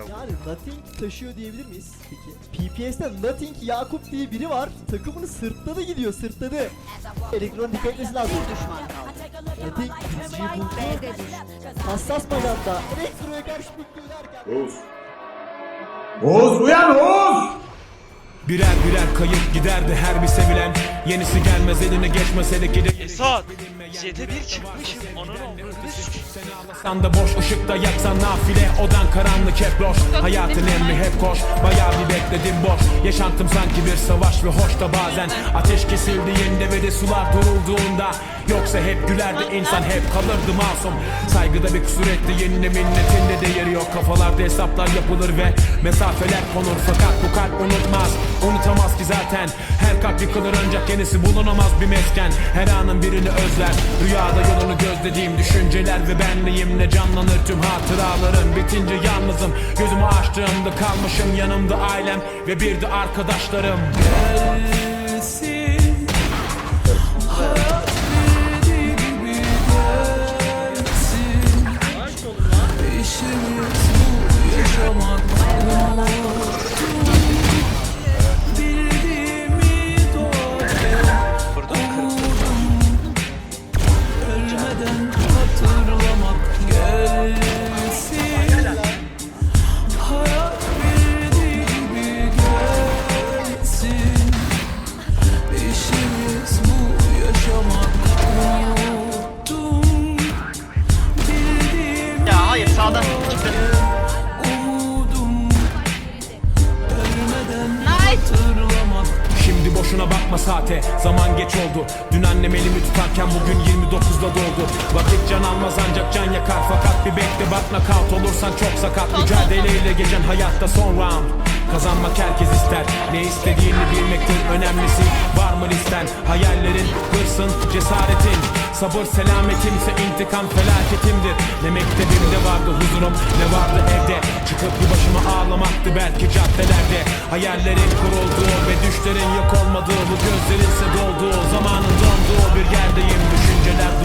Yani Nothing taşıyor diyebilir miyiz peki? PPS'te Nothing Yakup diye biri var. Takımını sırtladı gidiyor sırtladı. Elektron dikkat etmesi lazım. Nothing izciyi buldu. Hassas maganda. Elektroya karşı bekliyor derken. Oğuz. Oğuz uyan Oğuz! Birer birer kayıp giderdi her bir sevilen Yenisi gelmez eline geçmese de gide Esat. Jet'e bir çıkmışım. Onun Seni ağlasan da boş ışıkta yaksan nafile. Odan karanlık hep loş Hayatın emri hep koş. Bayağı bir bekledim boş. Yaşantım sanki bir savaş ve hoş da bazen. Ateş kesildiğinde ve de sular durulduğunda. Yoksa hep gülerdi insan hep kalırdı masum. Saygıda bir kusur etti yenine minnetinde değeri yok. Kafalarda hesaplar yapılır ve mesafeler konur. Fakat bu kalp unutmaz unutamaz ki zaten Her kalp yıkılır ancak yenisi bulunamaz bir mesken. Her anın birini özler. Rüyada yolunu gözlediğim düşünceler ve benliğimle canlanır tüm hatıralarım. Bitince yalnızım gözümü açtığımda kalmışım. Yanımda ailem ve bir de arkadaşlarım. Gelsin biri gibi gelsin. İşimiz yaşamak Ya hayır sağdan çıktı. umudum Ölmeden hatırlamak Şimdi boşuna bakma saate. Zaman geç oldu. Dün annem elimi tutarken bugün 29'da doldu Vakit can almaz ancak can yakar. Fakat bir bekle bak nakavt olursan çok sakat. Mücadeleyle geçen hayatta son round Kazanmak herkes ister. Ne istediğini bilmektir önemlisi. Var mı listen? Hayallerin, hırsın, cesaretin. Sabır selametimse intikam felaketimdir. Ne mektebimde vardı huzurum ne vardı evde. Çıkıp bir başıma ağlamaktı belki caddelerde. Hayallerin kurulduğu ve düşlerin yok olmadığı Bu gözlerinse dolduğu. Zamanın donduğu bir yerdeyim